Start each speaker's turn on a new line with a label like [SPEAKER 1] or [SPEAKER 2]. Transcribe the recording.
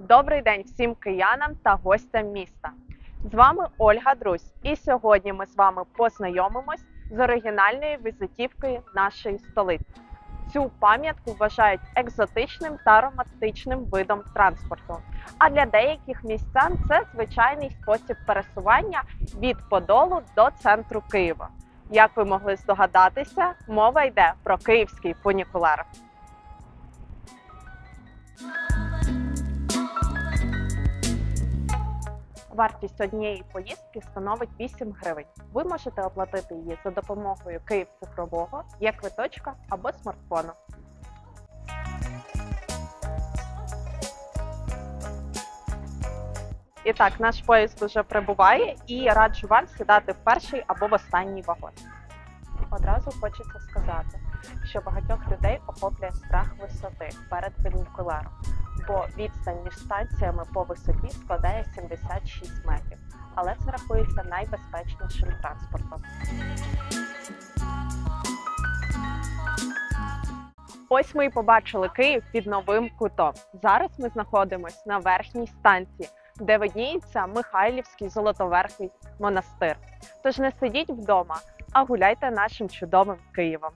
[SPEAKER 1] Добрий день всім киянам та гостям міста. З вами Ольга Друзь, і сьогодні ми з вами познайомимось з оригінальною візитівкою нашої столиці. Цю пам'ятку вважають екзотичним та романтичним видом транспорту. А для деяких містян це звичайний спосіб пересування від Подолу до центру Києва. Як ви могли здогадатися, мова йде про київський фунікулер. Вартість однієї поїздки становить 8 гривень. Ви можете оплатити її за допомогою Київ цифрового, є квиточка або смартфону. І так, наш поїзд уже прибуває, і раджу вам сідати в перший або в останній вагон. Одразу хочеться сказати, що багатьох людей охоплює страх висоти перед фунікулером, бо відстань між станціями по висоті складає 76 метрів, але це рахується найбезпечнішим транспортом. Ось ми і побачили Київ під новим кутом. Зараз ми знаходимося на верхній станції, де видніється Михайлівський золотоверхий монастир. Тож не сидіть вдома, а гуляйте нашим чудовим Києвом.